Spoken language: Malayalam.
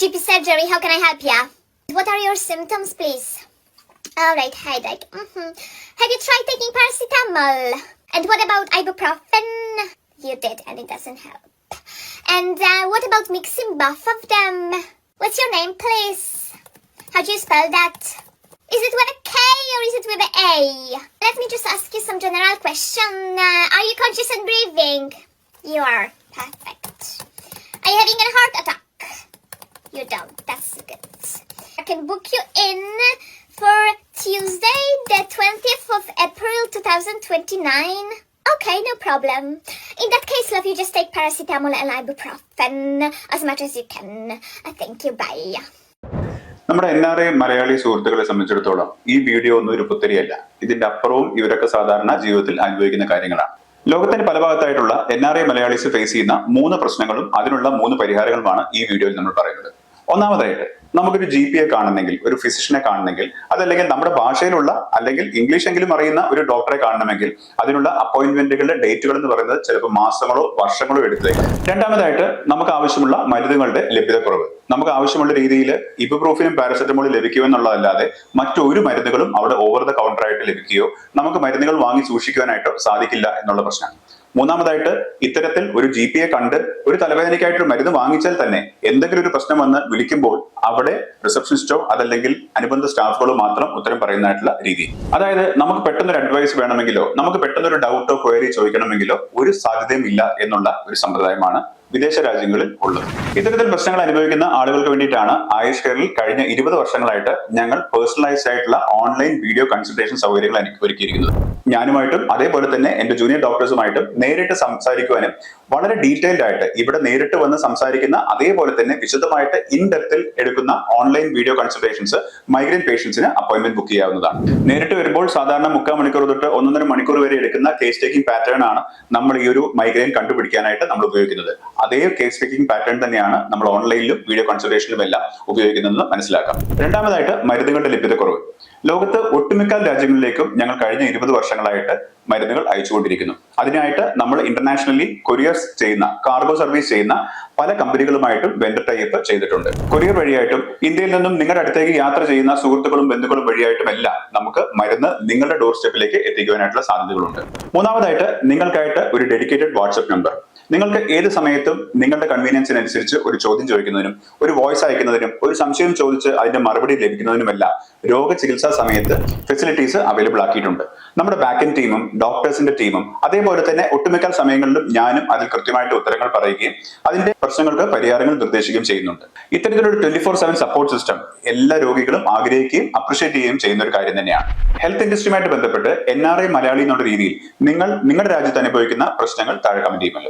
GP surgery, how can I help ya? What are your symptoms, please? Alright, headache. hmm Have you tried taking paracetamol? And what about ibuprofen? You did, and it doesn't help. And uh, what about mixing both of them? What's your name, please? How do you spell that? Is it with a K or is it with a A? Let me just ask you some general question. Uh, are you conscious and breathing? You are. Perfect. Are you having a heart attack? The 20th of April 2029. Okay, no problem. In that case, love, you just take paracetamol and ibuprofen as much as you can. Thank you. Bye. നമ്മുടെ എൻ ആർ ഐ മലയാളി സുഹൃത്തുക്കളെ സംബന്ധിച്ചിടത്തോളം ഈ വീഡിയോ ഒന്നും ഒരു പുത്തരിയല്ല ഇതിന്റെ അപ്പുറവും ഇവരൊക്കെ സാധാരണ ജീവിതത്തിൽ അനുഭവിക്കുന്ന കാര്യങ്ങളാണ് ലോകത്തിന്റെ പല ഭാഗത്തായിട്ടുള്ള N R I Malayalis face ചെയ്യുന്ന മൂന്ന് പ്രശ്നങ്ങളും അതിനുള്ള മൂന്ന് പരിഹാരങ്ങളുമാണ് ഈ വീഡിയോയിൽ നമ്മൾ പറയുന്നത് ഒന്നാമതായിട്ട് നമുക്കൊരു ജി പി എ കാണണമെങ്കിൽ ഒരു ഫിസിഷ്യനെ കാണണമെങ്കിൽ അതല്ലെങ്കിൽ നമ്മുടെ ഭാഷയിലുള്ള അല്ലെങ്കിൽ ഇംഗ്ലീഷ് എങ്കിലും അറിയുന്ന ഒരു ഡോക്ടറെ കാണണമെങ്കിൽ അതിനുള്ള അപ്പോയിന്റ്മെന്റുകളുടെ ഡേറ്റുകൾ എന്ന് പറയുന്നത് ചിലപ്പോൾ മാസങ്ങളോ വർഷങ്ങളോ എടുത്തേക്കാം രണ്ടാമതായിട്ട് നമുക്ക് ആവശ്യമുള്ള മരുന്നുകളുടെ ലഭ്യതക്കുറവ്. നമുക്ക് ആവശ്യമുള്ള രീതിയിൽ ഇബുപ്രോഫിനും പാരസെറ്റമോളും ലഭിക്കുമെന്നുള്ളതല്ലാതെ മറ്റൊരു മരുന്നുകളും അവിടെ ഓവർ ദ കൗണ്ടറായിട്ട് ലഭിക്കുകയോ നമുക്ക് മരുന്നുകൾ വാങ്ങി സൂക്ഷിക്കുവാനായിട്ടോ സാധിക്കില്ല എന്നുള്ള പ്രശ്നമാണ്. മൂന്നാമതായിട്ട് ഇത്തരത്തിൽ ഒരു ജി പി എ കണ്ട് ഒരു തലവേദനയ്ക്കായിട്ട് ഒരു മരുന്ന് വാങ്ങിച്ചാൽ തന്നെ എന്തെങ്കിലും ഒരു പ്രശ്നം വന്ന് വിളിക്കുമ്പോൾ അവിടെ റിസപ്ഷനിസ്റ്റോ അതല്ലെങ്കിൽ അനുബന്ധ സ്റ്റാഫുകളോ മാത്രം ഉത്തരം പറയുന്നതായിട്ടുള്ള രീതി. അതായത് നമുക്ക് പെട്ടെന്ന് ഒരു അഡ്വൈസ് വേണമെങ്കിലോ നമുക്ക് പെട്ടെന്ന് ഒരു ഡൗട്ടോ ക്വയറി ചോദിക്കണമെങ്കിലോ ഒരു സാധ്യതയും ഇല്ല എന്നുള്ള ഒരു സമ്പ്രദായമാണ് വിദേശ രാജ്യങ്ങളിൽ ഉള്ളത്. ഇത്തരത്തിൽ പ്രശ്നങ്ങൾ അനുഭവിക്കുന്ന ആളുകൾക്ക് വേണ്ടിയിട്ടാണ് ആയുഷ് കെയറിൽ കഴിഞ്ഞ ഇരുപത് വർഷങ്ങളായിട്ട് ഞങ്ങൾ പേഴ്സണലൈസ്ഡ് ആയിട്ടുള്ള ഓൺലൈൻ വീഡിയോ കൺസൾട്ടേഷൻ സൗകര്യങ്ങൾ ഒരുക്കിയിരിക്കുന്നത്. ഞാനുമായിട്ടും അതേപോലെ തന്നെ എന്റെ ജൂനിയർ ഡോക്ടേഴ്സുമായിട്ടും നേരിട്ട് സംസാരിക്കുവാനും വളരെ ഡീറ്റെയിൽഡ് ആയിട്ട് ഇവിടെ നേരിട്ട് വന്ന് സംസാരിക്കുന്ന അതേപോലെ തന്നെ വിശദമായിട്ട് ഇൻ ഡെപ്തിൽ എടുക്കുന്ന ഓൺലൈൻ വീഡിയോ കൺസൾട്ടേഷൻസ് മൈഗ്രെയിൻ പേഷ്യൻസിന് അപ്പോയിന്റ്മെന്റ് ബുക്ക് ചെയ്യാവുന്നതാണ്. നേരിട്ട് വരുമ്പോൾ സാധാരണ മുക്കാൽ മണിക്കൂർ തൊട്ട് ഒന്നൊന്നര മണിക്കൂർ വരെ എടുക്കുന്ന കേസ് ടേക്കിംഗ് പാറ്റേൺ ആണ് നമ്മൾ ഈ ഒരു മൈഗ്രെയിൻ കണ്ടുപിടിക്കാനായിട്ട് നമ്മൾ ഉപയോഗിക്കുന്നത്. അതേ കേസ് ടേക്കിംഗ് പാറ്റേൺ തന്നെയാണ് നമ്മൾ ഓൺലൈനിലും വീഡിയോ കൺസൾട്ടേഷനിലും എല്ലാം ഉപയോഗിക്കുന്നതെന്ന് മനസ്സിലാക്കാം. രണ്ടാമതായിട്ട് മരുന്നുകളുടെ ലഭ്യതക്കുറവ്. ലോകത്ത് ഒട്ടുമിക്ക രാജ്യങ്ങളിലേക്കും ഞങ്ങൾ കഴിഞ്ഞ ഇരുപത് വർഷങ്ങളായിട്ട് മരുന്നുകൾ അയച്ചുകൊണ്ടിരിക്കുന്നു. അതിനായിട്ട് നമ്മൾ ഇന്റർനാഷണലി കൊറിയർ ചെയ്യുന്ന കാർഗോ സർവീസ് ചെയ്യുന്ന പല കമ്പനികളുമായിട്ടും വെണ്ടർ ടൈപ്പ് ചെയ്തിട്ടുണ്ട്. കൊറിയർ വഴിയായിട്ടും ഇന്ത്യയിൽ നിന്നും നിങ്ങളുടെ അടുത്തേക്ക് യാത്ര ചെയ്യുന്ന സുഹൃത്തുക്കളും ബന്ധുക്കളും വഴിയായിട്ടും എല്ലാം നമുക്ക് മരുന്ന് നിങ്ങളുടെ ഡോർ സ്റ്റെപ്പിലേക്ക് എത്തിക്കുവാനായിട്ടുള്ള സാധ്യതകളുണ്ട്. മൂന്നാമതായിട്ട് നിങ്ങൾക്കായിട്ട് ഒരു ഡെഡിക്കേറ്റഡ് വാട്സ്ആപ്പ് നമ്പർ നിങ്ങൾക്ക് ഏത് സമയത്തും നിങ്ങളുടെ കൺവീനിയൻസിനനുസരിച്ച് ഒരു ചോദ്യം ചോദിക്കുന്നതിനും ഒരു വോയിസ് അയക്കുന്നതിനും ഒരു സംശയം ചോദിച്ച് അതിന്റെ മറുപടി ലഭിക്കുന്നതിനുമെല്ലാം രോഗചികിത്സാ സമയത്ത് ഫെസിലിറ്റീസ് അവൈലബിൾ ആക്കിയിട്ടുണ്ട്. നമ്മുടെ ബാക്കിൻ ടീമും ഡോക്ടേഴ്സിന്റെ ടീമും അതേപോലെ തന്നെ ഒട്ടുമിക്ക സമയങ്ങളിലും ഞാനും അതിൽ കൃത്യമായിട്ട് ഉത്തരങ്ങൾ പറയുകയും അതിന്റെ പ്രശ്നങ്ങൾക്ക് പരിഹാരങ്ങൾ നിർദ്ദേശിക്കുകയും ചെയ്യുന്നുണ്ട്. ഇത്തരത്തിലൊരു twenty four seven support system എല്ലാ രോഗികളും ആഗ്രഹിക്കുകയും അപ്രിഷിയേറ്റ് ചെയ്യുകയും ചെയ്യുന്ന ഒരു കാര്യം തന്നെയാണ്. ഹെൽത്ത് ഇൻഡസ്ട്രിയുമായിട്ട് ബന്ധപ്പെട്ട് എൻ ആർ ഐ മലയാളി എന്നുള്ള രീതിയിൽ നിങ്ങൾ നിങ്ങളുടെ രാജ്യത്ത് അനുഭവിക്കുന്ന പ്രശ്നങ്ങൾ താഴെ കമന്റ് ചെയ്യുമല്ലോ.